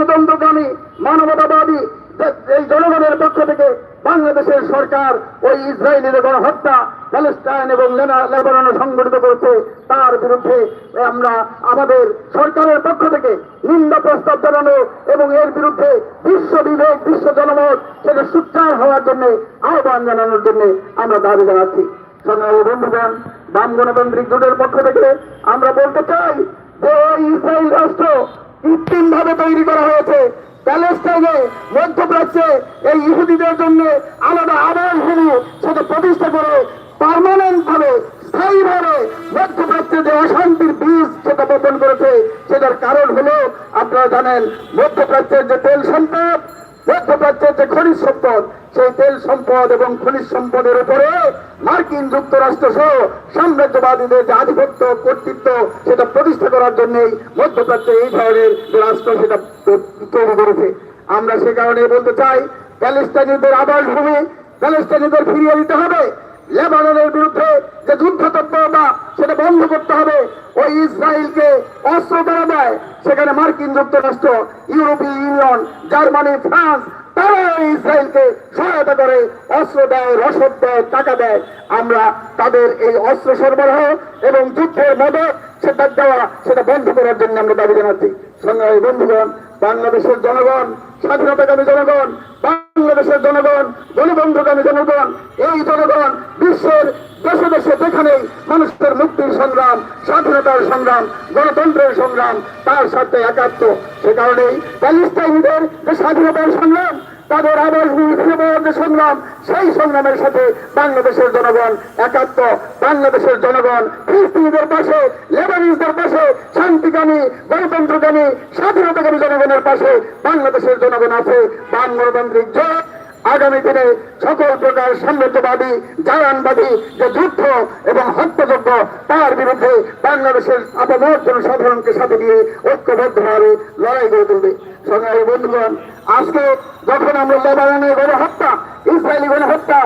গণতন্ত্রকামী মানবতাবাদী এই জনগণের পক্ষ থেকে বাংলাদেশের সরকার ওই ইসরায়েলের গণহত্যা প্যালেস্টাইন এবং লেবাননে সংগঠিত করেছে, তার বিরুদ্ধে আমরা আমাদের সরকারের পক্ষ থেকে নিন্দা প্রস্তাব জানানো এবং এর বিরুদ্ধে বিশ্ব বিবেক, বিশ্ব জনমত সেটা সুচ্চার হওয়ার জন্য আহ্বান জানানোর জন্য আমরা দাবি জানাচ্ছি। সংগ্রামী বন্ধুগণ, বাম গণতান্ত্রিক জোটের পক্ষ থেকে আমরা বলতে চাই যে এই ইসরায়েল রাষ্ট্র কৃত্রিম ভাবে তৈরি করা হয়েছে। প্যালেস্টাইনে মধ্যপ্রাচ্যে এই ইহুদিদের জন্য আলাদা আবাসভূমি সেটা প্রতিষ্ঠা করে পারমানেন্ট ভাবে স্থায়ীভাবে মধ্যপ্রাচ্যে যে অশান্তির বীজ সেটা বপন করেছে, সেটার কারণ হলো আপনারা জানেন, মধ্যপ্রাচ্যের যে তেল সম্পদ মধ্যপ্রাচ্যের যে খনিজ সম্পদ। সেই তেল সম্পদ এবং খনিজ সম্পদের উপরে মার্কিন যুক্তরাষ্ট্র সহ সাম্রাজ্যবাদীদের যে আধিপত্য, কর্তৃত্ব, সেটা প্রতিষ্ঠা করার জন্যই মধ্যপ্রাচ্যে এই ধরনের রাষ্ট্র, সেটা তৈরি করেছে। আমরা সে কারণে বলতে চাই প্যালেস্টাইনিদের আবাসভূমি প্যালেস্টাইনিদের ফিরিয়ে দিতে হবে। লেবাননের বিরুদ্ধে যে যুদ্ধ তৎপরতা সেটা বন্ধ করতে হবে ইসরায়েলকে অস্ত্র দেওয়া দেয়। সেখানে মার্কিন যুক্তরাষ্ট্র, ইউরোপীয় ইউনিয়ন, জার্মানি, ফ্রান্স তারা ইসরায়েলকে সহায়তা করে, অস্ত্র দেয়, রসদ দেয়, টাকা দেয়। আমরা তাদের এই অস্ত্র সরবরাহ এবং যুদ্ধের মদত সেটা দেওয়া, সেটা বন্ধ করার জন্য আমরা দাবি জানাচ্ছি। সংগ্রামী বন্ধুগণ, বাংলাদেশের জনগণ, স্বাধীনতাকামী জনগণ, বাংলাদেশের জনগণ, গণতন্ত্রকামী জনগণ, এই জনগণ, বিশ্বের দেশে মানুষের মুক্তির সংগ্রাম, স্বাধীনতার সংগ্রাম, গণতন্ত্রের সংগ্রাম, তার সাথে একাত্ম। সে কারণেই প্যালেস্টাইনিদের যে স্বাধীনতার সংগ্রাম, তাদের আবাস ফিরে সংগ্রাম, সেই সংগ্রামের সাথে বাংলাদেশের জনগণ একাত্ম। বাংলাদেশের জনগণ ফিলিস্তিনিদের পাশে, লেবানিজদের পাশে, শান্তিকামী, গণতন্ত্রকামী, স্বাধীনতাকামী জনগণের পাশে বাংলাদেশের জনগণ আছে। বাম জোট আগামী দিনে সকল প্রকার সাম্যতবাদী জারানবাদী যে যুদ্ধ এবং হত্যাযোগ্য তার বিরুদ্ধে বাংলাদেশের আপামর জনসাধারণকে সাথে দিয়ে ঐক্যবদ্ধভাবে লড়াই করে তুলবে। সংগ্রামী বন্ধুগণ, আজকে যখন আমরা লেবাননের গণহত্যা